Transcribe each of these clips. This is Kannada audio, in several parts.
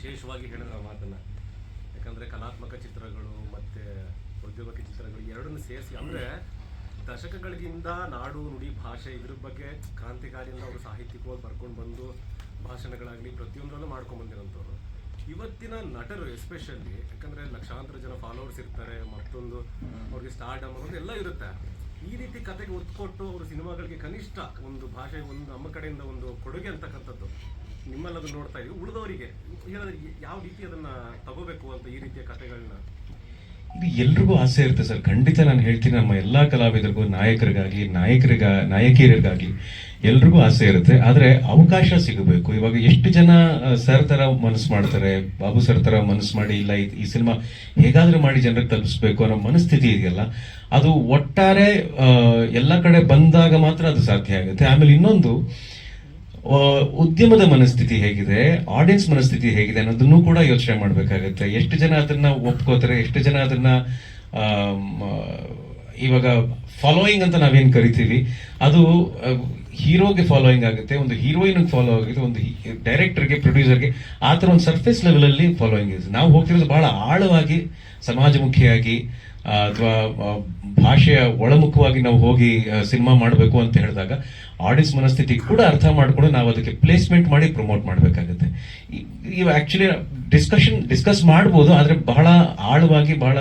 ವಿಶೇಷವಾಗಿ ಹೇಳಿದ್ರೆ ಆ ಮಾತನ್ನು. ಯಾಕಂದರೆ ಕಲಾತ್ಮಕ ಚಿತ್ರಗಳು ಮತ್ತು ಉದ್ಯೋಗಕ್ಕೆ ಚಿತ್ರಗಳು ಎರಡನ್ನು ಸೇರಿಸಿ ಅಂದರೆ ದಶಕಗಳಿಗಿಂತ ನಾಡು, ನುಡಿ, ಭಾಷೆ ಇದ್ರ ಬಗ್ಗೆ ಕ್ರಾಂತಿಕಾರಿಯಿಂದ ಅವರು ಸಾಹಿತ್ಯಿಕವಾಗಿ ಬರ್ಕೊಂಡು ಬಂದು ಭಾಷಣಗಳಾಗಲಿ ಪ್ರತಿಯೊಂದರಲ್ಲೂ ಮಾಡ್ಕೊಂಡು ಬಂದಿರೋಂಥವ್ರು. ಇವತ್ತಿನ ನಟರು ಎಸ್ಪೆಷಲಿ ಯಾಕಂದರೆ ಲಕ್ಷಾಂತರ ಜನ ಫಾಲೋವರ್ಸ್ ಇರ್ತಾರೆ, ಮತ್ತೊಂದು ಅವ್ರಿಗೆ ಸ್ಟಾರ್ಡಮ್ ಅನ್ನೋದು ಎಲ್ಲ ಇರುತ್ತೆ. ಈ ರೀತಿ ಕತೆಗೆ ಒತ್ತು ಕೊಟ್ಟು ಅವರು ಸಿನಿಮಾಗಳಿಗೆ ಕನಿಷ್ಠ ಒಂದು ಭಾಷೆ, ಒಂದು ನಮ್ಮ ಕಡೆಯಿಂದ ಒಂದು ಕೊಡುಗೆ ಅಂತಕ್ಕಂಥದ್ದು. ನೋಡ್ತಾ ಇದೀವಿ ಉಳಿದವರಿಗೆ ಯಾವ ರೀತಿ ಅದನ್ನ ತಗೋಬೇಕು ಅಂತ ಈ ರೀತಿಯ ಕಥೆಗಳನ್ನ? ಇದು ಎಲ್ರಿಗೂ ಆಸೆ ಇರುತ್ತೆ ಸರ್. ಖಂಡಿತ ನಾನು ಹೇಳ್ತೀನಿ, ನಮ್ಮ ಎಲ್ಲಾ ಕಲಾವಿದರಿಗೂ, ನಾಯಕರಿಗಾಗಲಿ, ನಾಯಕರಿಗ, ನಾಯಕಿಯರಿಗಾಗಲಿ ಎಲ್ರಿಗೂ ಆಸೆ ಇರುತ್ತೆ. ಆದರೆ ಅವಕಾಶ ಸಿಗಬೇಕು. ಇವಾಗ ಎಷ್ಟು ಜನ ಸರ್ ಥರ ಮನಸ್ಸು ಮಾಡ್ತಾರೆ, ಬಾಬು ಸರ್ ಥರ ಮನಸ್ಸು ಮಾಡಿ, ಇಲ್ಲ ಈ- ಸಿನಿಮಾ ಹೇಗಾದರೂ ಮಾಡಿ ಜನರಿಗೆ ತಲುಪಿಸ್ಬೇಕು ಅನ್ನೋ ಮನಸ್ಥಿತಿ ಇದೆಯಲ್ಲ, ಅದು ಒಟ್ಟಾರೆ ಎಲ್ಲ ಕಡೆ ಬಂದಾಗ ಮಾತ್ರ ಅದು ಸಾಧ್ಯ ಆಗುತ್ತೆ. ಆಮೇಲೆ ಇನ್ನೊಂದು ಉದ್ಯಮದ ಮನಸ್ಥಿತಿ ಹೇಗಿದೆ? ಆಡಿಯನ್ಸ್ ಮನಸ್ಥಿತಿ ಹೇಗಿದೆ ಅನ್ನೋದನ್ನು ಕೂಡ ಯೋಚನೆ ಮಾಡಬೇಕಾಗುತ್ತೆ. ಎಷ್ಟು ಜನ ಅದನ್ನ ಒಪ್ಕೋತಾರೆ? ಎಷ್ಟು ಜನ ಅದನ್ನ ಇವಾಗ ಫಾಲೋಯಿಂಗ್ ಅಂತ ನಾವೇನು ಕರಿತೀವಿ, ಅದು ಹೀರೋಗೆ ಫಾಲೋಯಿಂಗ್ ಆಗುತ್ತೆ, ಒಂದು ಹೀರೋಯಿನ್ ಫಾಲೋ ಆಗುತ್ತೆ, ಒಂದು ಡೈರೆಕ್ಟರ್ಗೆ ಪ್ರೊಡ್ಯೂಸರ್ಗೆ ಆ ಥರ ಒಂದು ಸರ್ಫೇಸ್ ಲೆವೆಲಲ್ಲಿ ಫಾಲೋಯಿಂಗ್ ಇದೆ ನಾವು ಹೋಗ್ತಿರೋದು ಬಹಳ ಆಳವಾಗಿ, ಸಮಾಜಮುಖಿಯಾಗಿ ಅಥವಾ ಭಾಷೆಯ ಒಳಮುಖವಾಗಿ ನಾವು ಹೋಗಿ ಸಿನಿಮಾ ಮಾಡಬೇಕು ಅಂತ ಹೇಳಿದಾಗ ಆಡಿಯನ್ಸ್ ಮನಸ್ಥಿತಿ ಕೂಡ ಅರ್ಥ ಮಾಡಿಕೊಂಡು ನಾವು ಅದಕ್ಕೆ ಪ್ಲೇಸ್ಮೆಂಟ್ ಮಾಡಿ ಪ್ರಮೋಟ್ ಮಾಡಬೇಕಾಗುತ್ತೆ. ಇವು ಆಕ್ಚುಲಿ ಡಿಸ್ಕಷನ್ ಡಿಸ್ಕಸ್ ಮಾಡ್ಬೋದು, ಆದ್ರೆ ಬಹಳ ಆಳವಾಗಿ ಬಹಳ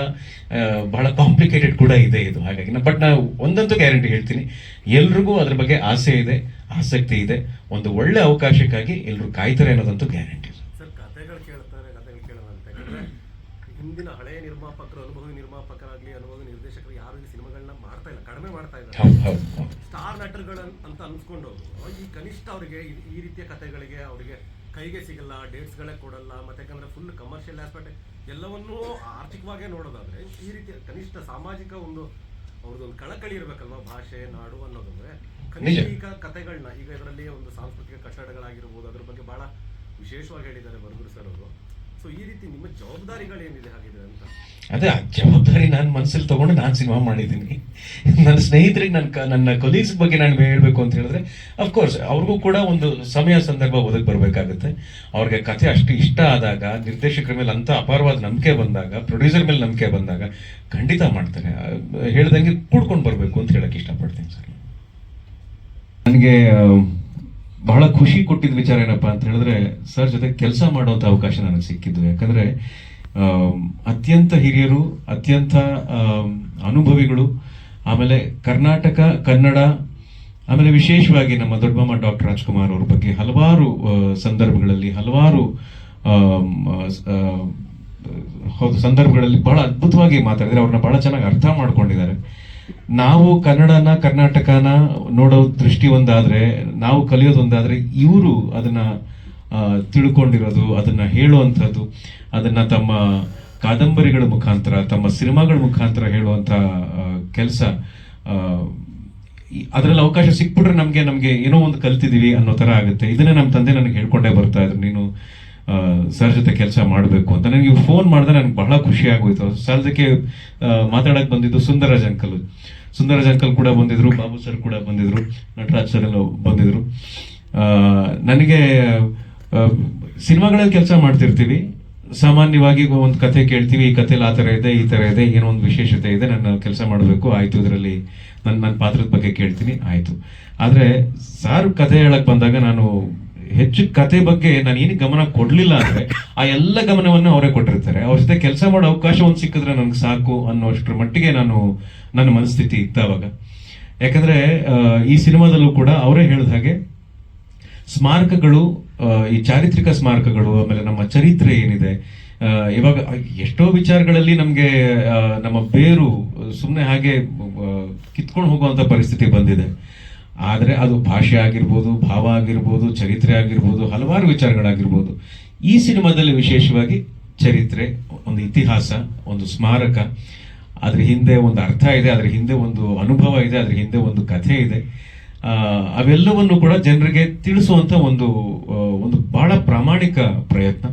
ಬಹಳ ಕಾಂಪ್ಲಿಕೇಟೆಡ್ ಕೂಡ ಇದೆ ಇದು ಹಾಗಾಗಿ. ಬಟ್ ನಾವು ಒಂದಂತೂ ಗ್ಯಾರಂಟಿ ಹೇಳ್ತೀನಿ, ಎಲ್ರಿಗೂ ಅದ್ರ ಬಗ್ಗೆ ಆಸೆ ಇದೆ, ಆಸಕ್ತಿ ಇದೆ. ಒಂದು ಒಳ್ಳೆ ಅವಕಾಶಕ್ಕಾಗಿ ಎಲ್ಲರೂ ಕಾಯ್ತಾರೆ ಅನ್ನೋದಂತೂ ಗ್ಯಾರಂಟಿ ಸರ್ ಕತೆಗಳು ಕೇಳ್ತಾರೆ ಕತೆಗಳು ಕೇಳೋಣ ಅಂತ ಯಾಕಂದ್ರೆ ಹಿಂದಿನ ಹಳೆಯ ನಿರ್ಮಾಪಕರು ಅನುಭವಿ ನಿರ್ಮಾಪಕರಾಗ್ಲಿ ಅನುಭವಿ ನಿರ್ದೇಶಕರು ಯಾರು ಈ ಸಿನಿಮಾಗಳನ್ನ ಮಾಡ್ತಾ ಇಲ್ಲ ಕಡಿಮೆ ಮಾಡ್ತಾ ಇದ್ದಾರೆ. ಸ್ಟಾರ್ ನಟರ್ಗಳ ಅಂತ ಅನ್ಸ್ಕೊಂಡು ಈ ಕನಿಷ್ಠ ಅವರಿಗೆ ಈ ರೀತಿಯ ಕತೆಗಳಿಗೆ ಅವರಿಗೆ ಕೈಗೆ ಸಿಗಲ್ಲ ಡೇಟ್ಸ್ಗಳೇ ಕೊಡಲ್ಲ ಮತ್ತೆ ಯಾಕಂದ್ರೆ ಫುಲ್ ಕಮರ್ಷಿಯಲ್ ಆಸ್ಪೆಕ್ಟ್ ಎಲ್ಲವನ್ನೂ ಆರ್ಥಿಕವಾಗೇ ನೋಡೋದಾದ್ರೆ ಈ ರೀತಿಯ ಕನಿಷ್ಠ ಸಾಮಾಜಿಕ ಒಂದು ಅವ್ರದ್ದೊಂದು ಕಳಕಳಿ ಇರ್ಬೇಕಲ್ವಾ ಭಾಷೆ ನಾಡು ಅನ್ನೋದಂದ್ರೆ ಕನಿಷ್ಠ ಈಗ ಕತೆಗಳನ್ನ ಈಗ ಇದರಲ್ಲಿ ಒಂದು ಸಾಂಸ್ಕೃತಿಕ ಕಟ್ಟಡಗಳಾಗಿರ್ಬೋದು ಅದ್ರ ಬಗ್ಗೆ ಬಹಳ ವಿಶೇಷವಾಗಿ ಹೇಳಿದ್ದಾರೆ ಬರ್ಗುರು ಸರ್ ಅವರು. ಸೊ ಈ ರೀತಿ ನಿಮ್ಮ ಜವಾಬ್ದಾರಿಗಳೇನಿದೆ ಹಾಗಿದ್ರೆ ಅಂತ? ಅದೇ ಆ ಜವಾಬ್ದಾರಿ ನಾನು ಮನಸ್ಸಲ್ಲಿ ತಗೊಂಡು ನಾನು ಸಿನಿಮಾ ಮಾಡಿದ್ದೀನಿ. ನನ್ನ ಸ್ನೇಹಿತರಿಗೆ ನನ್ನ ಕ- ನನ್ನ ಕೊಲೀಗ್ಸ್ ಬಗ್ಗೆ ನಾನು ಹೇಳಬೇಕು ಅಂತ ಹೇಳಿದ್ರೆ ಅಫ್ಕೋರ್ಸ್ ಅವ್ರಿಗೂ ಕೂಡ ಒಂದು ಸಮಯ ಸಂದರ್ಭ ಒದಗಿ ಬರಬೇಕಾಗುತ್ತೆ. ಅವ್ರಿಗೆ ಕಥೆ ಅಷ್ಟು ಇಷ್ಟ ಆದಾಗ ನಿರ್ದೇಶಕರ ಮೇಲೆ ಅಂಥ ಅಪಾರವಾದ ನಂಬಿಕೆ ಬಂದಾಗ ಪ್ರೊಡ್ಯೂಸರ್ ಮೇಲೆ ನಂಬಿಕೆ ಬಂದಾಗ ಖಂಡಿತ ಮಾಡ್ತಾರೆ ಹೇಳ್ದಂಗೆ ಕೂಡ್ಕೊಂಡು ಬರಬೇಕು ಅಂತ ಹೇಳಕ್ಕೆ ಇಷ್ಟಪಡ್ತೀನಿ ಸರ್. ನನಗೆ ಬಹಳ ಖುಷಿ ಕೊಟ್ಟಿದ್ದ ವಿಚಾರ ಏನಪ್ಪ ಅಂತ ಹೇಳಿದ್ರೆ, ಸರ್, ಜೊತೆ ಕೆಲಸ ಮಾಡುವಂತ ಅವಕಾಶ ನನಗೆ ಸಿಕ್ಕಿದ್ದು. ಯಾಕಂದ್ರೆ ಅತ್ಯಂತ ಹಿರಿಯರು, ಅತ್ಯಂತ ಅನುಭವಿಗಳು, ಆಮೇಲೆ ಕರ್ನಾಟಕ, ಕನ್ನಡ, ಆಮೇಲೆ ವಿಶೇಷವಾಗಿ ನಮ್ಮ ದೊಡ್ಡಮ್ಮ ಡಾಕ್ಟರ್ ರಾಜ್ಕುಮಾರ್ ಅವ್ರ ಬಗ್ಗೆ ಹಲವಾರು ಸಂದರ್ಭಗಳಲ್ಲಿ ಹಲವಾರು ಸಂದರ್ಭಗಳಲ್ಲಿ ಬಹಳ ಅದ್ಭುತವಾಗಿ ಮಾತಾಡಿದರೆ ಅವ್ರನ್ನ ಬಹಳ ಚೆನ್ನಾಗಿ ಅರ್ಥ ಮಾಡ್ಕೊಂಡಿದ್ದಾರೆ. ನಾವು ಕನ್ನಡನ, ಕರ್ನಾಟಕನ ನೋಡೋ ದೃಷ್ಟಿ ಒಂದಾದ್ರೆ ನಾವು ಕಲಿಯೋದೊಂದಾದ್ರೆ ಇವರು ಅದನ್ನ ತಿಳ್ಕೊಂಡಿರೋದು, ಅದನ್ನ ಹೇಳುವಂಥದ್ದು, ಅದನ್ನ ತಮ್ಮ ಕಾದಂಬರಿಗಳ ಮುಖಾಂತರ, ತಮ್ಮ ಸಿನಿಮಾಗಳ ಮುಖಾಂತರ ಹೇಳುವಂತ ಕೆಲಸ ಅದರಲ್ಲಿ ಅವಕಾಶ ಸಿಕ್ಬಿಟ್ರೆ ನಮಗೆ ನಮಗೆ ಏನೋ ಒಂದು ಕಲ್ತಿದ್ದೀವಿ ಅನ್ನೋ ತರ ಆಗುತ್ತೆ. ಇದನ್ನೇ ನಮ್ಮ ತಂದೆ ನನಗೆ ಹೇಳ್ಕೊಂಡೇ ಬರ್ತಾ ಇದ್ರು. ನೀನು ಸರ್ ಜೊತೆ ಕೆಲಸ ಮಾಡಬೇಕು ಅಂತ. ನನಗೆ ಫೋನ್ ಮಾಡಿದ್ರೆ ನನಗೆ ಬಹಳ ಖುಷಿ ಆಗೋಯ್ತು. ಸದ್ಯಕ್ಕೆ ಮಾತಾಡಕ್ ಬಂದಿದ್ದು ಸುಂದರರಾಜ್ ಅಂಕಲ್ ಸುಂದರರಾಜ್ ಅಂಕಲ್ ಕೂಡ ಬಂದಿದ್ರು, ಬಾಬು ಸರ್ ಕೂಡ ಬಂದಿದ್ರು, ನಟರಾಜ್ ಸರ್ ಎಲ್ಲ ಬಂದಿದ್ರು. ನನಗೆ ಸಿನಿಮಾಗಳಲ್ಲಿ ಕೆಲಸ ಮಾಡ್ತಿರ್ತೀವಿ. ಸಾಮಾನ್ಯವಾಗಿ ಒಂದು ಕಥೆ ಕೇಳ್ತೀವಿ, ಈ ಕಥೆಲಿ ಆ ಥರ ಇದೆ, ಈ ಥರ ಇದೆ, ಏನೋ ಒಂದು ವಿಶೇಷತೆ ಇದೆ, ನನ್ನ ಕೆಲಸ ಮಾಡಬೇಕು, ಆಯಿತು, ಇದರಲ್ಲಿ ನನ್ನ ನನ್ನ ಪಾತ್ರದ ಬಗ್ಗೆ ಕೇಳ್ತೀನಿ, ಆಯಿತು. ಆದ್ರೆ, ಸಾರ್ ಕಥೆ ಹೇಳಕ್ ಬಂದಾಗ ನಾನು ಹೆಚ್ಚು ಕತೆ ಬಗ್ಗೆ ನಾನು ಏನು ಗಮನ ಕೊಡ್ಲಿಲ್ಲ ಅಂದ್ರೆ ಆ ಎಲ್ಲ ಗಮನವನ್ನು ಅವರೇ ಕೊಟ್ಟಿರ್ತಾರೆ. ಅವ್ರ ಜೊತೆ ಕೆಲಸ ಮಾಡೋ ಅವಕಾಶ ಒಂದು ಸಿಕ್ಕಿದ್ರೆ ನನಗೆ ಸಾಕು ಅನ್ನೋಷ್ಟರ ಮಟ್ಟಿಗೆ ನಾನು ನನ್ನ ಮನಸ್ಥಿತಿ ಇತ್ತು ಅವಾಗ ಯಾಕಂದ್ರೆ ಈ ಸಿನಿಮಾದಲ್ಲೂ ಕೂಡ ಅವರೇ ಹೇಳಿದ ಹಾಗೆ ಸ್ಮಾರಕಗಳು ಈ ಚಾರಿತ್ರಿಕ ಸ್ಮಾರಕಗಳು, ಆಮೇಲೆ ನಮ್ಮ ಚರಿತ್ರೆ ಏನಿದೆ ಇವಾಗ ಎಷ್ಟೋ ವಿಚಾರಗಳಲ್ಲಿ ನಮಗೆ ನಮ್ಮ ಬೇರು ಸುಮ್ಮನೆ ಹಾಗೆ ಕಿತ್ಕೊಂಡು ಹೋಗುವಂತ ಪರಿಸ್ಥಿತಿ ಬಂದಿದೆ. ಆದರೆ ಅದು ಭಾಷೆ ಆಗಿರ್ಬೋದು, ಭಾವ ಆಗಿರ್ಬೋದು, ಚರಿತ್ರೆ ಆಗಿರ್ಬೋದು, ಹಲವಾರು ವಿಚಾರಗಳಾಗಿರ್ಬೋದು. ಈ ಸಿನಿಮಾದಲ್ಲಿ ವಿಶೇಷವಾಗಿ ಚರಿತ್ರೆ, ಒಂದು ಇತಿಹಾಸ, ಒಂದು ಸ್ಮಾರಕ, ಅದ್ರ ಹಿಂದೆ ಒಂದು ಅರ್ಥ ಇದೆ, ಅದ್ರ ಹಿಂದೆ ಒಂದು ಅನುಭವ ಇದೆ, ಅದ್ರ ಹಿಂದೆ ಒಂದು ಕಥೆ ಇದೆ. ಅವೆಲ್ಲವನ್ನು ಕೂಡ ಜನರಿಗೆ ತಿಳಿಸುವಂತ ಒಂದು ಒಂದು ಬಹಳ ಪ್ರಾಮಾಣಿಕ ಪ್ರಯತ್ನ.